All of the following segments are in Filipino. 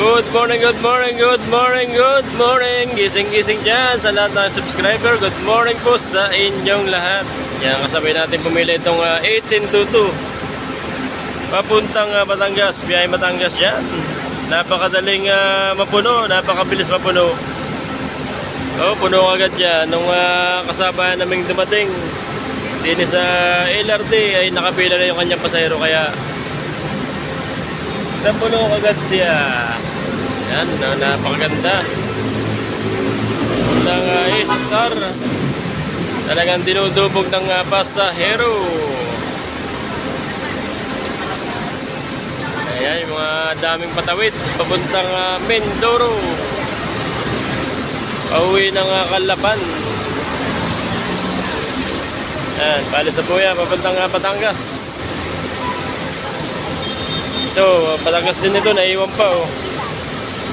Good morning, good morning, good morning, good morning. Gising-gising dyan sa lahat ng subscriber. Good morning po sa inyong lahat. Yan, kasabay natin pumili itong ah, 1822. Papuntang ah, Batangas, biyahe Batangas yan. Napakadaling ah, mapuno, napakabilis mapuno. Oh, puno agad yan. Nung ah, kasama naming dumating, din sa LRT ay nakapila na yung kanyang pasahero kaya napuno agad siya. Yan, na, napakaganda. Ng uh, Ace Star. Talagang dinudubog ng uh, pasahero. Ayan, yung mga daming patawid. Papuntang uh, Mindoro. Pauwi ng uh, Kalapan. Ayan, palis sa Puya, papuntang uh, Batangas. Ito, Batangas din ito, naiwan pa oh.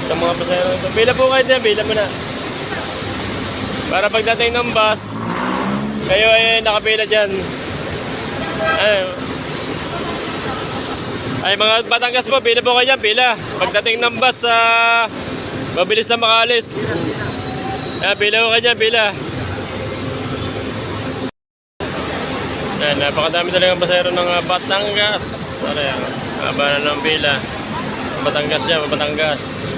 Itong mga pasahero ito. Pila po kayo dyan, pila mo na. Para pagdating ng bus, kayo ay nakapila dyan. Ay, ay mga Batangas po, pila po kayo dyan, pila. Pagdating ng bus, sa mabilis na makalis. Ay, pila po kayo dyan, pila. Ayan, napakadami talagang pasahero ng uh, Batangas. Ano yan? Haba na ng pila. Batangas yan, Batangas.